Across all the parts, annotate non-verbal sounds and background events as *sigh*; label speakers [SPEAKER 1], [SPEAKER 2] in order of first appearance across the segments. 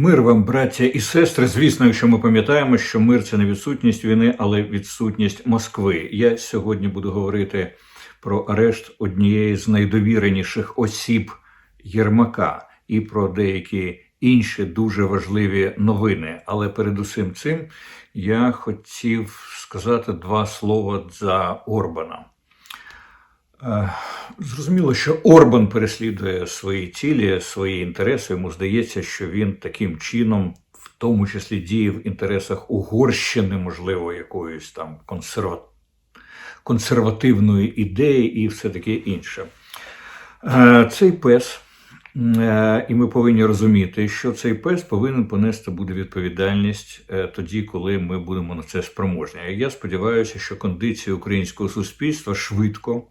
[SPEAKER 1] Мир вам, браття і сестри. Звісно, якщо ми пам'ятаємо, що мир це не відсутність війни, але відсутність Москви. Я сьогодні буду говорити про арешт однієї з найдовіреніших осіб Єрмака і про деякі інші дуже важливі новини. Але передусім цим я хотів сказати два слова за Орбана. Е, Зрозуміло, що Орбан переслідує свої цілі, свої інтереси. Йому здається, що він таким чином, в тому числі, діє в інтересах Угорщини, можливо, якоїсь там консерва... консервативної ідеї і все таке інше. Е, Цей пес, е, і ми повинні розуміти, що цей пес повинен понести буде відповідальність тоді, коли ми будемо на це спроможні. Я сподіваюся, що кондиції українського суспільства швидко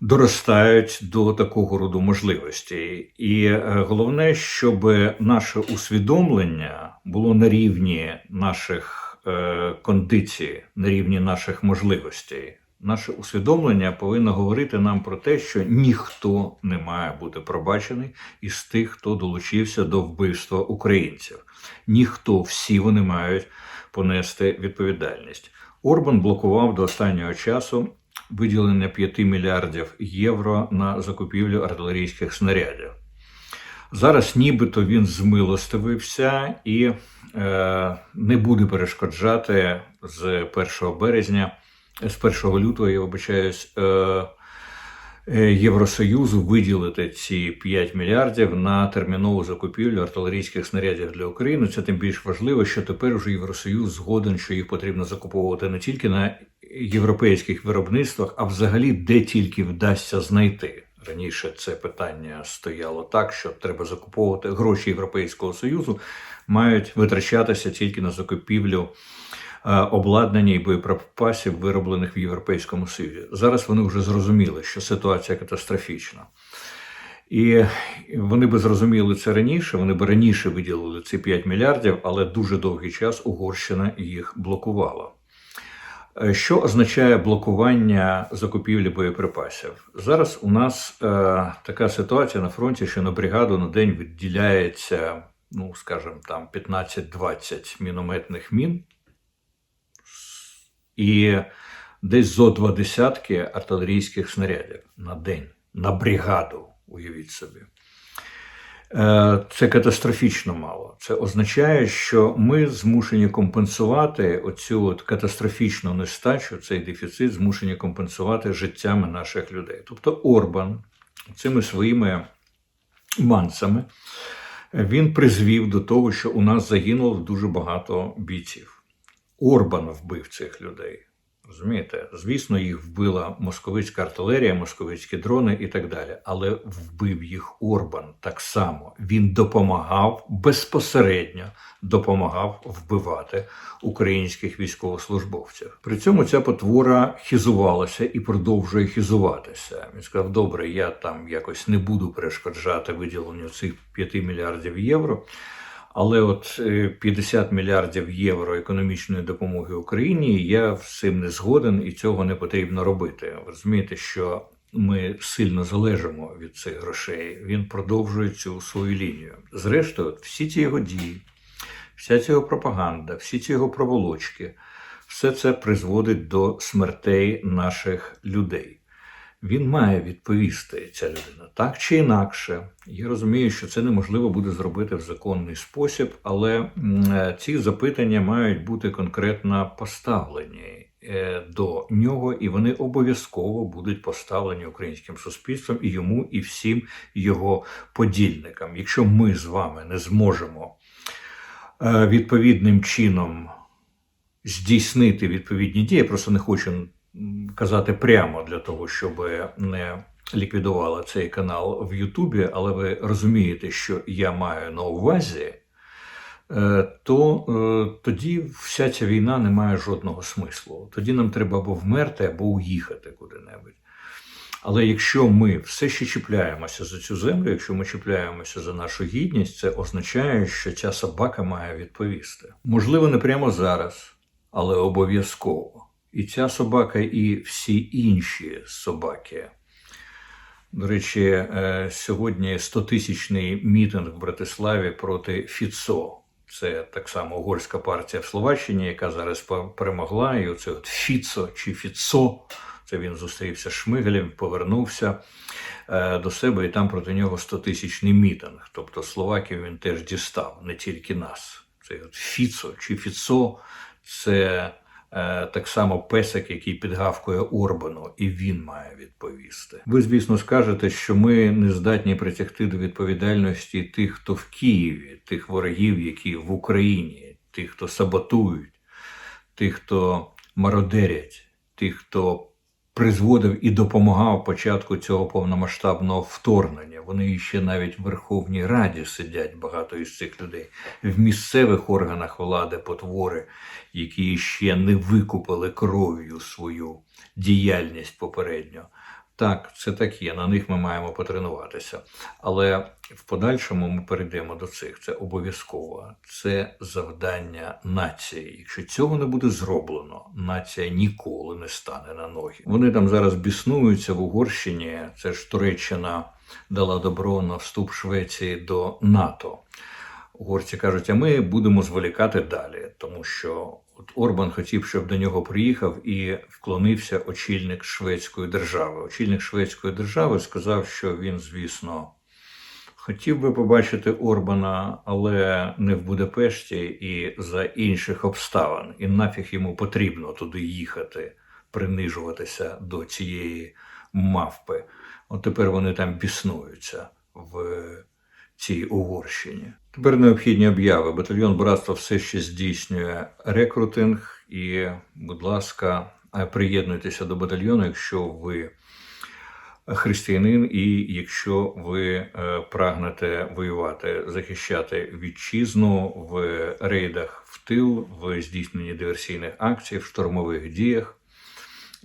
[SPEAKER 1] доростають до такого роду можливостей. І е, головне, щоб наше усвідомлення було на рівні наших е, кондицій, на рівні наших можливостей. Наше усвідомлення повинно говорити нам про те, що ніхто не має бути пробачений із тих, хто долучився до вбивства українців. Ніхто, всі вони мають понести відповідальність. Орбан блокував до останнього часу виділення 5 мільярдів євро на закупівлю артилерійських снарядів. Зараз нібито він змилостивився і е, не буде перешкоджати з 1 березня, з 1 лютого, я вибачаюсь, е, е, Євросоюзу виділити ці 5 мільярдів на термінову закупівлю артилерійських снарядів для України. Це тим більш важливо, що тепер уже Євросоюз згоден, що їх потрібно закуповувати не тільки на європейських виробництвах, а взагалі де тільки вдасться знайти. Раніше це питання стояло так, що треба закуповувати гроші Європейського Союзу, мають витрачатися тільки на закупівлю е, обладнання і боєприпасів, вироблених в Європейському Союзі. Зараз вони вже зрозуміли, що ситуація катастрофічна. І вони би зрозуміли це раніше, вони б раніше виділили ці 5 мільярдів, але дуже довгий час Угорщина їх блокувала. Е, Що означає блокування закупівлі боєприпасів? Зараз у нас е, така ситуація на фронті, що на бригаду на день виділяється, ну скажімо, там 15-20 мінометних мін і десь зо два десятки артилерійських снарядів на день, на бригаду, уявіть собі. Е, Це катастрофічно мало. Це означає, що ми змушені компенсувати оцю от катастрофічну нестачу, цей дефіцит змушені компенсувати життями наших людей. Тобто Орбан цими своїми манцями він призвів до того, що у нас загинуло дуже багато бійців. Орбан вбив цих людей. Розумієте, звісно, їх вбила московицька артилерія, московицькі дрони і так далі. Але вбив їх Орбан так само. Він допомагав безпосередньо допомагав вбивати українських військовослужбовців. При цьому ця потвора хізувалася і продовжує хізуватися. Він сказав: добре, я там якось не буду перешкоджати виділенню цих 5 мільярдів євро. Але от е, 50 мільярдів євро економічної допомоги Україні я з цим не згоден і цього не потрібно робити. Ви розумієте, що ми сильно залежимо від цих грошей. Він продовжує цю свою лінію. Зрештою, всі ці його дії, вся ця його пропаганда, всі ці його проволочки, все це призводить до смертей наших людей. Він має відповісти ця людина так чи інакше. Я розумію, що це неможливо буде зробити в законний спосіб, але е, ці запитання мають бути конкретно поставлені е, до нього, і вони обов'язково будуть поставлені українським суспільством і йому, і всім його подільникам. Якщо ми з вами не зможемо е, відповідним чином здійснити відповідні дії, я просто не хочу казати прямо для того, щоб не ліквідувала цей канал в Ютубі, але ви розумієте, що я маю на увазі, е, то е, тоді вся ця війна не має жодного смислу. Тоді нам треба або вмерти, або уїхати куди-небудь. Але якщо ми все ще чіпляємося за цю землю, якщо ми чіпляємося за нашу гідність, це означає, що ця собака має відповісти. Можливо, не прямо зараз, але обов'язково. І ця собака, і всі інші собаки До речі, е, сьогодні 100-тисячний мітинг в Братиславі проти Фіцо. Це так само угорська партія в Словаччині, яка зараз перемогла. І оце от Фіцо чи Фіцо. Це він зустрівся з Шмигелем, повернувся е, до себе, і там проти нього 100-тисячний мітинг. Тобто Словаків він теж дістав, не тільки нас. Це от Фіцо чи Фіцо це так само песик, який підгавкує Орбану, і він має відповісти. Ви, звісно, скажете, що ми не здатні притягти до відповідальності тих, хто в Києві, тих ворогів, які в Україні, тих, хто саботують, тих, хто мародерять, тих, хто призводив і допомагав початку цього повномасштабного вторгнення. Вони ще навіть в Верховній Раді сидять багато із цих людей в місцевих органах влади потвори, які ще не викупили кров'ю свою діяльність попередньо. Так, це так є, на них ми маємо потренуватися. Але в подальшому ми перейдемо до цих. Це обов'язково. Це завдання нації. Якщо цього не буде зроблено, нація ніколи не стане на ноги. Вони там зараз біснуються в Угорщині. Це ж Туреччина дала добро на вступ Швеції до НАТО. Угорці кажуть, а ми будемо зволікати далі, тому що от Орбан хотів, щоб до нього приїхав і вклонився очільник шведської держави. Очільник шведської держави сказав, що він, звісно, хотів би побачити Орбана, але не в Будапешті і за інших обставин. І нафіг йому потрібно туди їхати, принижуватися до цієї мавпи. От тепер вони там біснуються в цій Угорщині. Тепер необхідні обяви. Батальйон братства все ще здійснює рекрутинг. І, будь ласка, е, приєднуйтеся до батальйону, якщо ви християнин, і якщо ви е, прагнете воювати, захищати вітчизну в рейдах в тил, в здійсненні диверсійних акцій, в штурмових діях.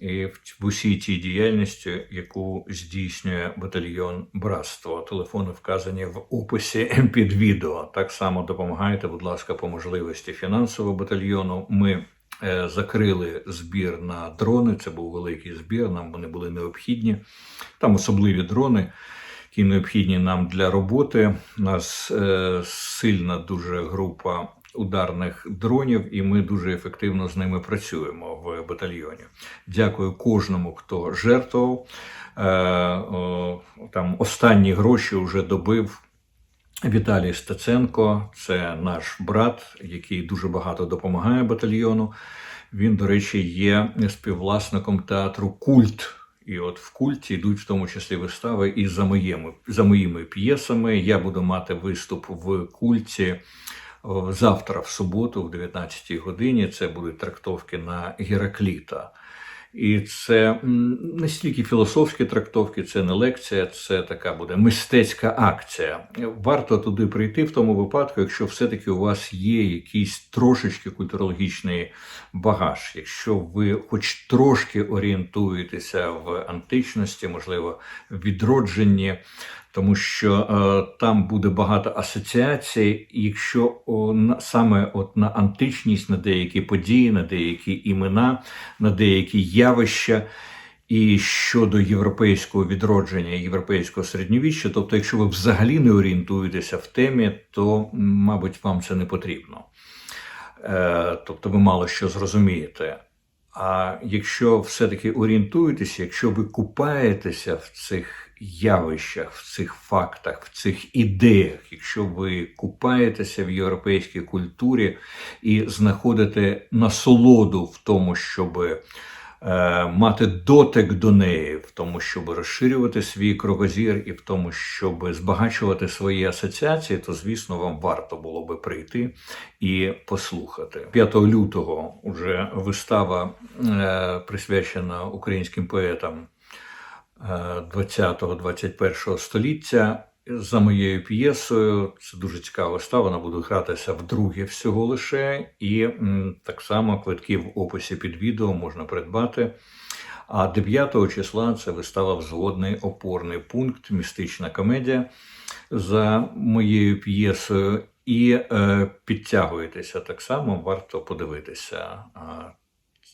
[SPEAKER 1] І в усій тій діяльності, яку здійснює батальйон братство. Телефони вказані в описі *laughs* під відео. Так само допомагайте, будь ласка, по можливості фінансово батальйону. Ми е, закрили збір на дрони. Це був великий збір. Нам вони були необхідні. Там особливі дрони, які необхідні нам для роботи. У нас е, сильна дуже група ударних дронів, і ми дуже ефективно з ними працюємо в батальйоні. Дякую кожному, хто жертвував. Е, Там останні гроші вже добив. Віталій Стеценко, це наш брат, який дуже багато допомагає батальйону. Він, до речі, є співвласником театру Культ. І от в культі йдуть в тому числі вистави і за моїми, за моїми п'єсами. Я буду мати виступ в культі завтра, в суботу, в 19-й годині. Це будуть трактовки на Геракліта. І це не стільки філософські трактовки, це не лекція, це така буде мистецька акція. Варто туди прийти в тому випадку, якщо все-таки у вас є якийсь трошечки культурологічний багаж, якщо ви хоч трошки орієнтуєтеся в античності, можливо, в відродженні. Тому що е, там буде багато асоціацій, якщо на, саме от на античність, на деякі події, на деякі імена, на деякі явища, і щодо європейського відродження, європейського середньовіччя, тобто, якщо ви взагалі не орієнтуєтеся в темі, то, мабуть, вам це не потрібно. Е, тобто, ви мало що зрозумієте. А якщо все-таки орієнтуєтеся, якщо ви купаєтеся в цих явищах, в цих фактах, в цих ідеях, якщо ви купаєтеся в європейській культурі і знаходите насолоду в тому, щоб е, мати дотик до неї, в тому, щоб розширювати свій кругозір і в тому, щоб збагачувати свої асоціації, то звісно вам варто було би прийти і послухати. 5 лютого вже вистава е, присвячена українським поетам 20-21 століття. За моєю п'єсою, це дуже цікава вистава, вона буде гратися вдруге всього лише, і так само квитки в описі під відео можна придбати. А 9 числа це вистава Взводний опорний пункт, містична комедія за моєю п'єсою. І е, підтягуєтеся так само, варто подивитися.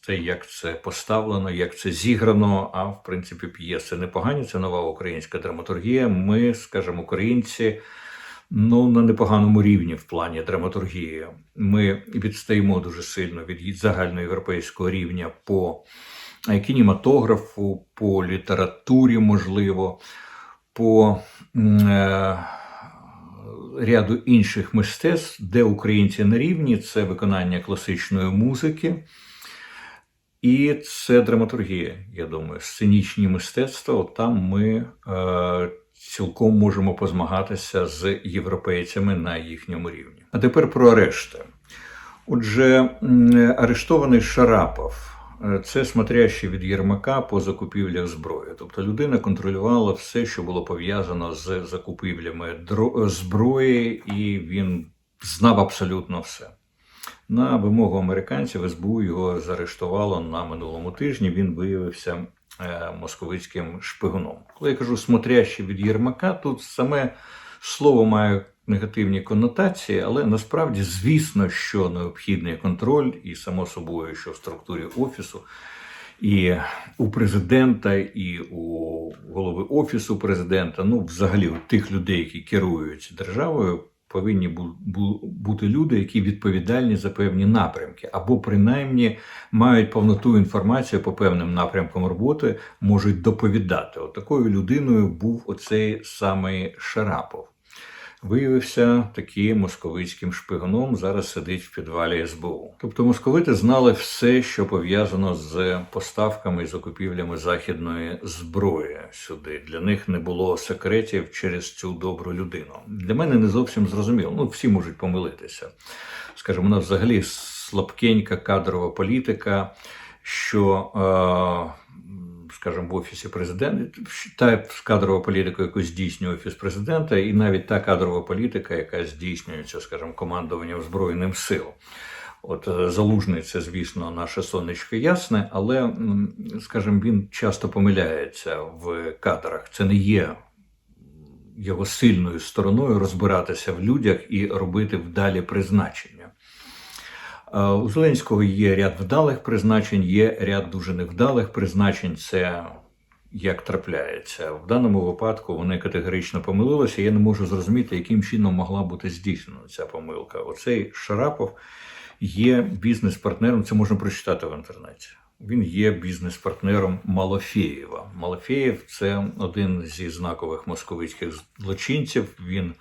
[SPEAKER 1] Те, як це поставлено, як це зіграно. А в принципі, п'єси непогані. Це нова українська драматургія. Ми, скажімо, українці. Ну, на непоганому рівні в плані драматургії. Ми відстаємо дуже сильно від загальноєвропейського рівня по кінематографу, по літературі, можливо, по е, ряду інших мистецтв, де українці на рівні це виконання класичної музики. І це драматургія, я думаю, сценічні мистецтва. От там ми е, цілком можемо позмагатися з європейцями на їхньому рівні. А тепер про арешти. Отже, арештований Шарапов. е, Це смотрящий від Єрмака по закупівлях зброї. Тобто людина контролювала все, що було пов'язано з закупівлями зброї, і він знав абсолютно все. На вимогу американців СБУ його заарештувало на минулому тижні. Він виявився е, московицьким шпигуном. Коли я кажу смотрящий від Єрмака, тут саме слово має негативні конотації, але насправді, звісно, що необхідний контроль, і само собою, що в структурі офісу. І у президента, і у голови офісу президента, ну, взагалі, у тих людей, які керують державою, повинні бу- бу- бути люди, які відповідальні за певні напрямки, або принаймні мають повноту інформацію по певним напрямкам роботи, можуть доповідати. От такою людиною був оцей самий Шарапов. Виявився таким московицьким шпигуном, зараз сидить в підвалі СБУ. Тобто московити знали все, що пов'язано з поставками і закупівлями західної зброї сюди. Для них не було секретів через цю добру людину. Для мене не зовсім зрозуміло. Ну, всі можуть помилитися. Скажімо, у нас взагалі слабкенька кадрова політика, що. Е- скажімо, в офісі президента, та кадрова політика, яку здійснює офіс президента, і навіть та кадрова політика, яка здійснюється, скажімо, командуванням збройним сил. От е, залужний це, звісно, наше сонечко ясне, але, скажімо, він часто помиляється в кадрах. Це не є його сильною стороною розбиратися в людях і робити вдалі призначення. Е, У Зеленського є ряд вдалих призначень, є ряд дуже невдалих призначень. Це як трапляється. В даному випадку вони категорично помилилися. Я не можу зрозуміти, яким чином могла бути здійснена ця помилка. Оцей Шарапов є бізнес-партнером, це можна прочитати в інтернеті. Він є бізнес-партнером Малофєєва. Малофєєв це один зі знакових московицьких злочинців. Він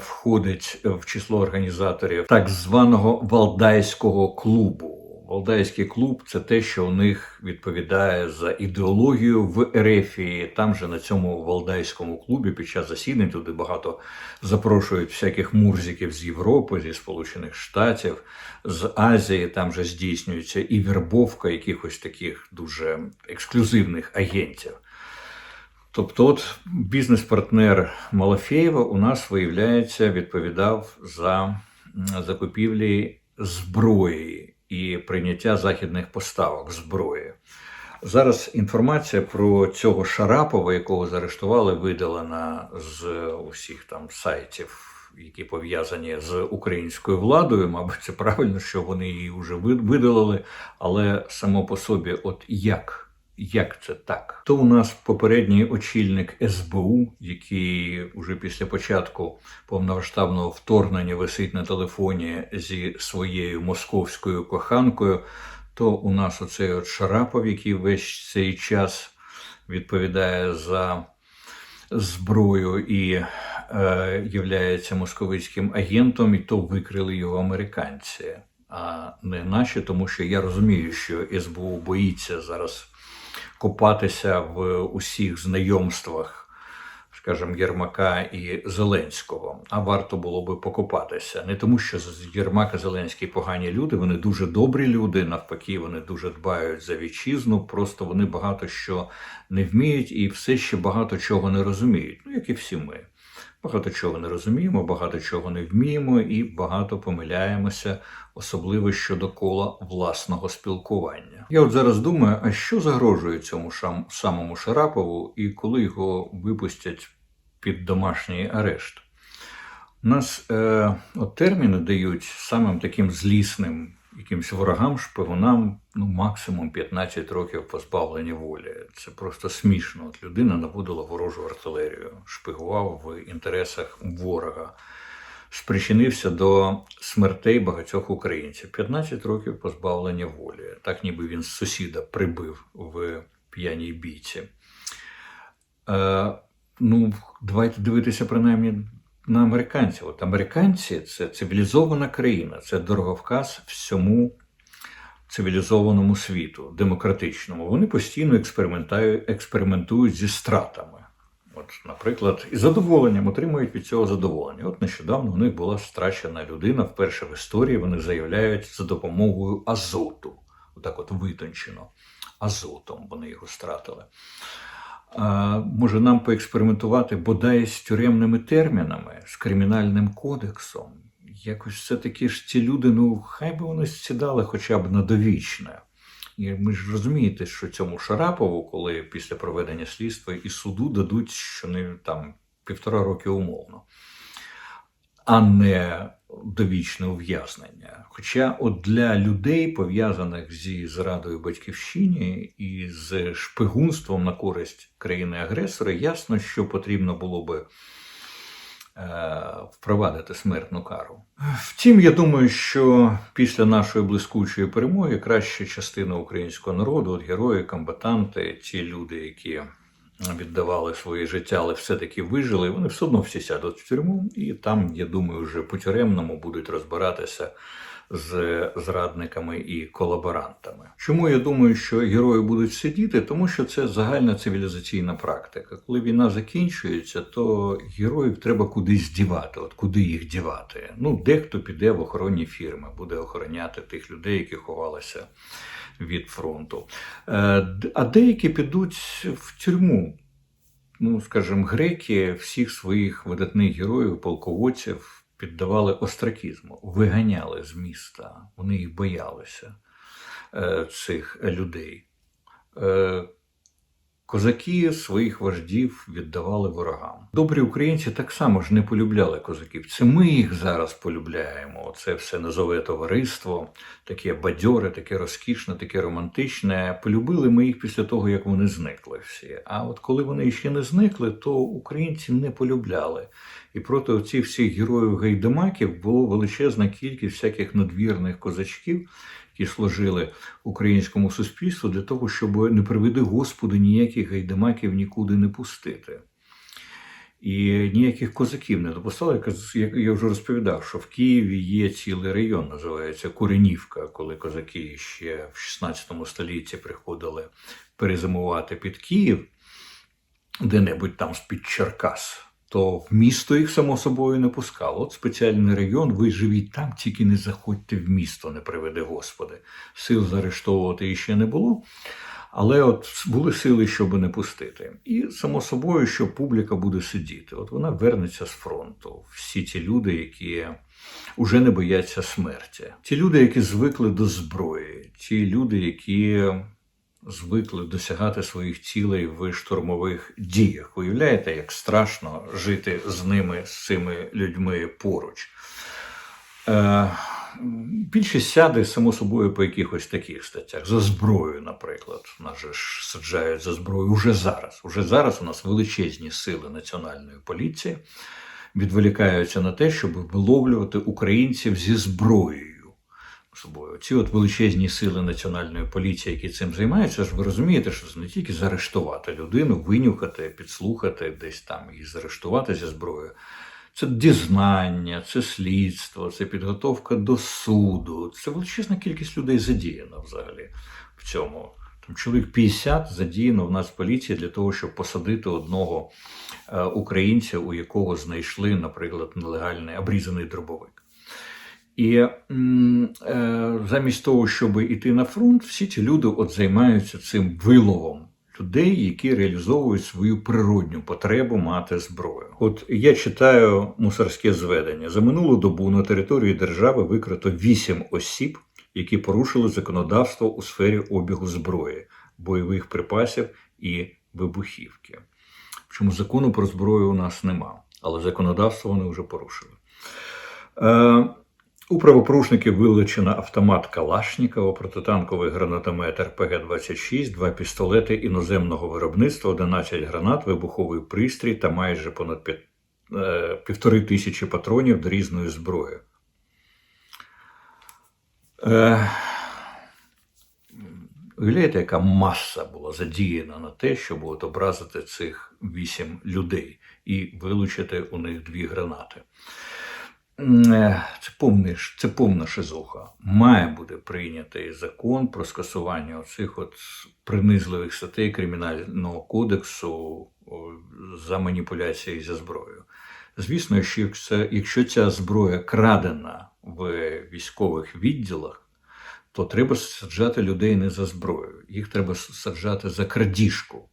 [SPEAKER 1] входить в число організаторів так званого Валдайського клубу. Валдайський клуб це те, що у них відповідає за ідеологію в Ерефії. Там же на цьому Валдайському клубі під час засідань туди багато запрошують всяких мурзиків з Європи, зі Сполучених Штатів, з Азії. Там же здійснюється і вербовка якихось таких дуже ексклюзивних агентів. Тобто, от бізнес-партнер Малафєєва у нас, виявляється, відповідав за закупівлі зброї і прийняття західних поставок зброї. Зараз інформація про цього Шарапова, якого заарештували, видалена з усіх там сайтів, які пов'язані з українською владою. Мабуть, це правильно, що вони її вже видалили, але само по собі, от як? Як це так? То у нас попередній очільник СБУ, який уже після початку повномасштабного вторгнення висить на телефоні зі своєю московською коханкою, то у нас оцей от Шарапов, який весь цей час відповідає за зброю і е, являється московицьким агентом, і то викрили його американці, а не наші, тому що я розумію, що СБУ боїться зараз копатися в усіх знайомствах, скажімо, Єрмака і Зеленського. А варто було би покопатися. Не тому, що Єрмак і Зеленський погані люди, вони дуже добрі люди, навпаки, вони дуже дбають за вітчизну, просто вони багато що не вміють і все ще багато чого не розуміють, ну як і всі ми. Багато чого не розуміємо, багато чого не вміємо і багато помиляємося, особливо щодо кола власного спілкування. Я от зараз думаю, а що загрожує цьому шам, самому Шарапову і коли його випустять під домашній арешт? У нас е, от терміни дають самим таким злісним якимось ворогам, шпигунам, ну, максимум 15 років позбавлення волі. Це просто смішно. От людина наводила ворожу артилерію, шпигував в інтересах ворога, спричинився до смертей багатьох українців. 15 років позбавлення волі. Так ніби він з сусіда прибив в п'яній бійці. Е, ну, давайте дивитися принаймні на американців. От американці це цивілізована країна, це дороговказ всьому цивілізованому світу, демократичному. Вони постійно експериментують, зі стратами. От, наприклад, і задоволенням отримують від цього задоволення. От нещодавно у них була страчена людина. Вперше в історії вони заявляють за допомогою азоту. Отак, от витончено. Азотом вони його стратили. А, може нам поекспериментувати бодай з тюремними термінами, з кримінальним кодексом. Якось все-таки ж ці люди, ну хай би вони сідали хоча б на довічне. І ми ж розумієте, що цьому Шарапову, коли після проведення слідства і суду дадуть що не там півтора роки умовно, а не довічне ув'язнення. Хоча от для людей, пов'язаних зі зрадою батьківщині і з шпигунством на користь країни-агресора, ясно, що потрібно було би впровадити смертну кару. Втім, я думаю, що після нашої блискучої перемоги краща частина українського народу, от герої, комбатанти, ті люди, які віддавали своє життя, але все-таки вижили, вони все одно всі сядуть в тюрму, і там, я думаю, вже по тюремному будуть розбиратися з зрадниками і колаборантами. Чому я думаю, що герої будуть сидіти? Тому що це загальна цивілізаційна практика. Коли війна закінчується, то героїв треба кудись дівати. От куди їх дівати? Ну, дехто піде в охоронні фірми, буде охороняти тих людей, які ховалися від фронту. Е, А деякі підуть в тюрму. Ну, скажімо, греки всіх своїх видатних героїв, полководців піддавали остракізму, виганяли з міста. Вони їх боялися, е, цих людей. Е, Козаки своїх вождів віддавали ворогам. Добрі українці так само ж не полюбляли козаків. Це ми їх зараз полюбляємо. Це все низове товариство, таке бадьоре, таке розкішне, таке романтичне. Полюбили ми їх після того, як вони зникли всі. А от коли вони ще не зникли, то українці не полюбляли. І проти оцих всіх героїв гайдамаків було величезна кількість всяких надвірних козачків які служили українському суспільству для того, щоб не приведи Господи ніяких гайдамаків нікуди не пустити. І ніяких козаків не допускали. Як я вже розповідав, що в Києві є цілий район, називається Куренівка, коли козаки ще в 16 столітті приходили перезимувати під Київ, де-небудь там з-під Черкас то в місто їх само собою не пускало. От спеціальний район, ви живіть там, тільки не заходьте в місто, не приведе Господи. Сил заарештовувати ще не було. Але от були сили, щоб не пустити. І само собою, що публіка буде сидіти. От вона вернеться з фронту. Всі ті люди, які вже не бояться смерті. Ті люди, які звикли до зброї, ті люди, які звикли досягати своїх цілей в штурмових діях. Уявляєте, як страшно жити з ними, з цими людьми поруч. Е, Більшість сяде, само собою, по якихось таких статтях. За зброю, наприклад. Нас же ж саджають за зброю уже зараз. Уже зараз у нас величезні сили національної поліції відволікаються на те, щоб виловлювати українців зі зброєю собою. Ці от величезні сили національної поліції, які цим займаються, ж ви розумієте, що це не тільки заарештувати людину, винюхати, підслухати, десь там і заарештувати зі зброєю. Це дізнання, це слідство, це підготовка до суду. Це величезна кількість людей задіяна взагалі в цьому. Там чоловік 50 задіяно в нас в поліції для того, щоб посадити одного е, українця, у якого знайшли, наприклад, нелегальний обрізаний дробовик. І е, замість того, щоб іти на фронт, всі ці люди от займаються цим виловом людей, які реалізовують свою природню потребу мати зброю. От я читаю мусорське зведення за минулу добу на території держави викрито вісім осіб, які порушили законодавство у сфері обігу зброї, бойових припасів і вибухівки. Чому закону про зброю у нас нема, але законодавство вони вже порушили. У правопорушників вилучено автомат Калашнікова, протитанковий гранатомет РПГ-26, два пістолети іноземного виробництва, 11 гранат, вибуховий пристрій та майже понад е, півтори тисячі патронів до різної зброї. Е, Уявляєте, яка маса була задіяна на те, щоб от образити цих вісім людей і вилучити у них дві гранати. Е, Це повний, це повна шизуха. Має бути прийнятий закон про скасування оцих от принизливих статей Кримінального кодексу за маніпуляції зі зброєю. Звісно, що якщо, якщо ця зброя крадена в військових відділах, то треба саджати людей не за зброю, їх треба саджати за крадіжку.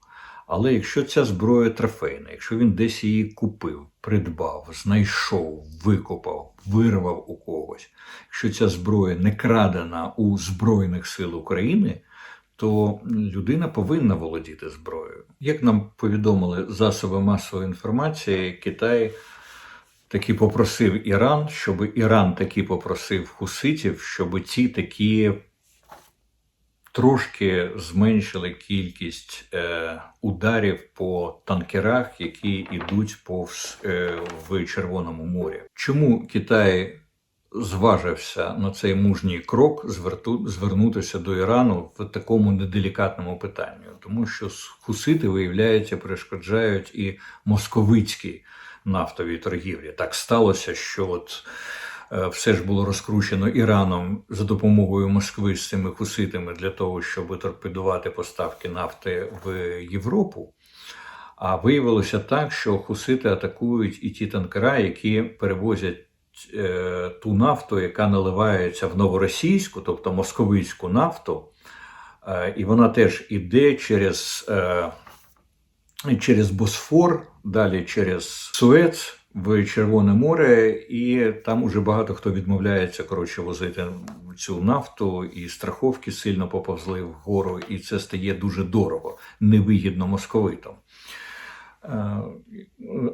[SPEAKER 1] Але якщо ця зброя трофейна, якщо він десь її купив, придбав, знайшов, викопав, вирвав у когось, якщо ця зброя не крадена у Збройних сил України, то людина повинна володіти зброєю. Як нам повідомили засоби масової інформації, Китай таки попросив Іран, щоб Іран таки попросив хуситів, щоб ті такі трошки зменшили кількість е, ударів по танкерах, які йдуть повз е, в Червоному морі. Чому Китай зважився на цей мужній крок зверту, звернутися до Ірану в такому неделікатному питанні? Тому що хусити, виявляється, перешкоджають і московицькій нафтовій торгівлі. Так сталося, що от все ж було розкручено Іраном за допомогою Москви з цими хуситами для того, щоб торпедувати поставки нафти в Європу. А виявилося так, що хусити атакують і ті танкера, які перевозять е, ту нафту, яка наливається в новоросійську, тобто московицьку нафту, е, і вона теж іде через. Е, через Босфор, далі через Суец в Червоне море, і там уже багато хто відмовляється коротше возити цю нафту, і страховки сильно поповзли вгору, і це стає дуже дорого, невигідно московитам. Е,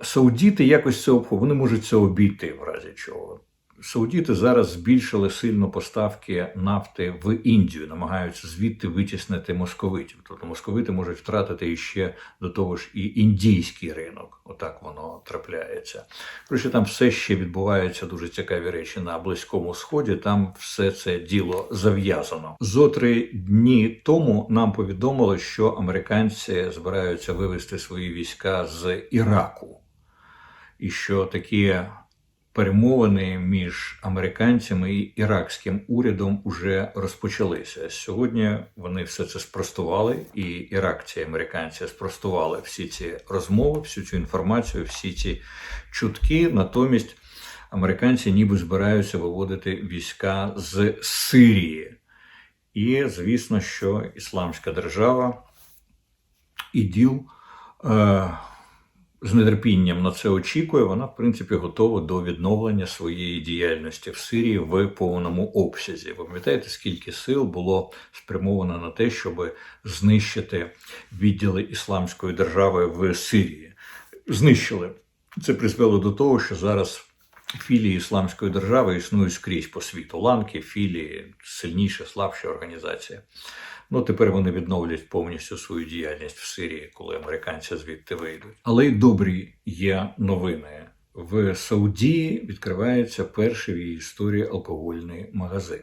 [SPEAKER 1] Саудіти якось це обходять, вони можуть це обійти в разі чого. Саудіти зараз збільшили сильно поставки нафти в Індію, намагаються звідти витіснити московитів. Тобто московити можуть втратити іще до того ж і індійський ринок. Отак воно трапляється. Коротше, там все ще відбуваються дуже цікаві речі на Близькому Сході. Там все це діло зав'язано. Зо три дні тому нам повідомили, що американці збираються вивести свої війська з Іраку, і що такі перемовини між американцями і іракським урядом уже розпочалися. Сьогодні вони все це спростували, і іракці, і американці спростували всі ці розмови, всю цю інформацію, всі ці чутки. Натомість американці ніби збираються виводити війська з Сирії. І звісно, що Ісламська держава іділ. З нетерпінням на це очікує, вона, в принципі, готова до відновлення своєї діяльності в Сирії в повному обсязі. Ви пам'ятаєте, скільки сил було спрямовано на те, щоб знищити відділи ісламської держави в Сирії? Знищили. Це призвело до того, що зараз філії ісламської держави існують скрізь по світу. Ланки, філії, сильніші, слабші організації. Ну, тепер вони відновлять повністю свою діяльність в Сирії, коли американці звідти вийдуть. Але й добрі є новини. В Саудії відкривається перший в її історії алкогольний магазин.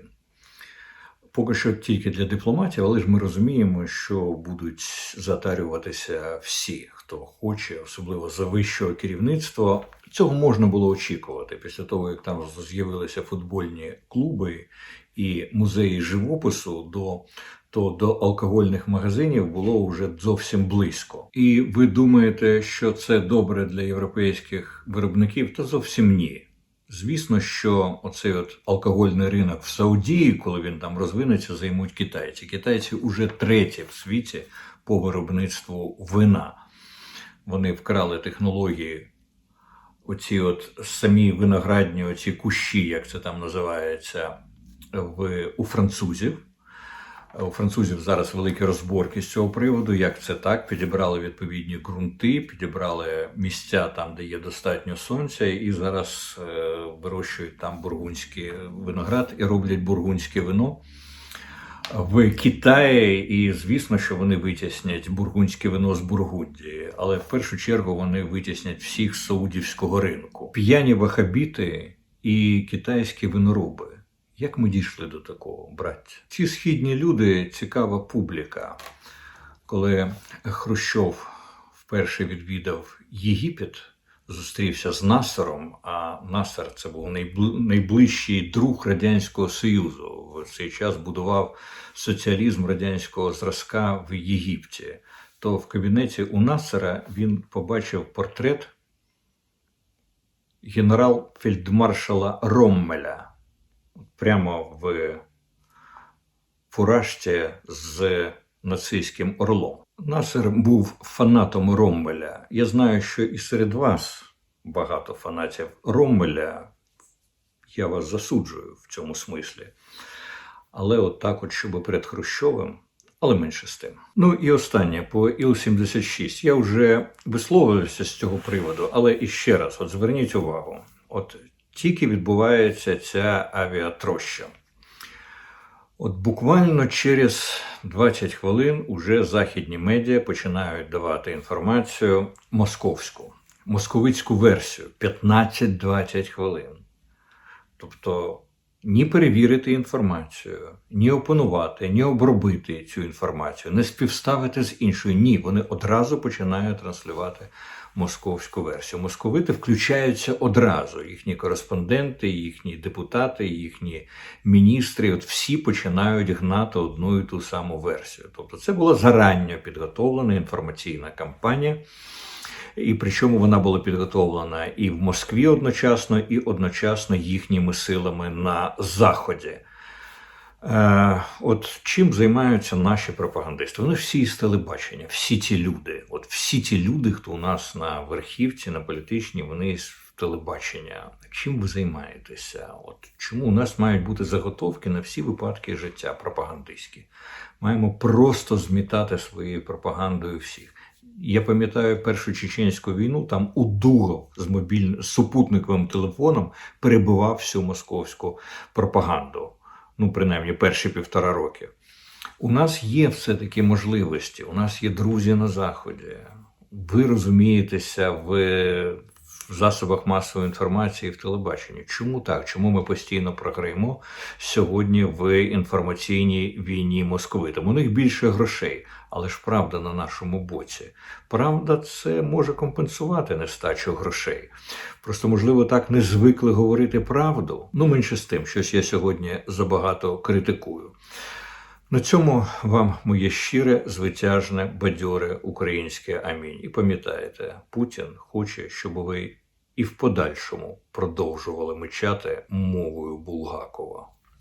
[SPEAKER 1] Поки що тільки для дипломатів, але ж ми розуміємо, що будуть затарюватися всі, хто хоче, особливо за вищого керівництва. Цього можна було очікувати після того, як там з'явилися футбольні клуби і музеї живопису до то до алкогольних магазинів було вже зовсім близько. І ви думаєте, що це добре для європейських виробників? Та зовсім ні. Звісно, що оцей от алкогольний ринок в Саудії, коли він там розвинеться, займуть китайці. Китайці вже треті в світі по виробництву вина. Вони вкрали технології, оці от самі виноградні, оці кущі, як це там називається, в, у французів. У французів зараз великі розборки з цього приводу. Як це так? Підібрали відповідні ґрунти, підібрали місця там, де є достатньо сонця, і зараз е, вирощують там бургунський виноград і роблять бургунське вино. В Китаї, і звісно, що вони витіснять бургунське вино з Бургундії, але в першу чергу вони витіснять всіх з саудівського ринку. П'яні вахабіти і китайські винороби. Як ми дійшли до такого, браття? Ці східні люди цікава публіка. Коли Хрущов вперше відвідав Єгипет, зустрівся з Насером, а Насер це був найближчий друг Радянського Союзу. В цей час будував соціалізм радянського зразка в Єгипті. То в кабінеті у Насера він побачив портрет генерал-фельдмаршала Роммеля прямо в фуражці з нацистським орлом. Насер був фанатом Роммеля. Я знаю, що і серед вас багато фанатів Роммеля. Я вас засуджую в цьому смислі. Але от так, от, щоб перед Хрущовим, але менше з тим. Ну і останнє по Іл-76. Я вже висловився з цього приводу, але іще раз, от зверніть увагу: от тільки відбувається ця авіатроща. От буквально через 20 хвилин уже західні медіа починають давати інформацію московську, московицьку версію 15-20 хвилин. Тобто ні перевірити інформацію, ні опанувати, ні обробити цю інформацію, не співставити з іншою. Ні, вони одразу починають транслювати московську версію. Московити включаються одразу. Їхні кореспонденти, їхні депутати, їхні міністри, от всі починають гнати одну і ту саму версію. Тобто, це була заранньо підготовлена інформаційна кампанія. І причому вона була підготовлена і в Москві одночасно, і одночасно їхніми силами на Заході. Е, от чим займаються наші пропагандисти? Вони всі з телебачення, всі ті люди. От всі ті люди, хто у нас на верхівці, на політичній, вони з телебачення. Чим ви займаєтеся? От чому у нас мають бути заготовки на всі випадки життя пропагандистські? Маємо просто змітати своєю пропагандою всіх. Я пам'ятаю першу чеченську війну, там Удугов з мобільним супутниковим телефоном перебивав всю московську пропаганду. Ну, принаймні, перші півтора роки. У нас є все-таки можливості, у нас є друзі на Заході. Ви розумієтеся в, в засобах масової інформації в телебаченні. Чому так? Чому ми постійно програємо сьогодні в інформаційній війні московитам? У них більше грошей, але ж правда на нашому боці. Правда, це може компенсувати нестачу грошей. Просто, можливо, так не звикли говорити правду. Ну, менше з тим, щось я сьогодні забагато критикую. На цьому вам моє щире, звитяжне, бадьоре українське амінь. І пам'ятаєте, Путін хоче, щоб ви і в подальшому продовжували мечати мовою Булгакова.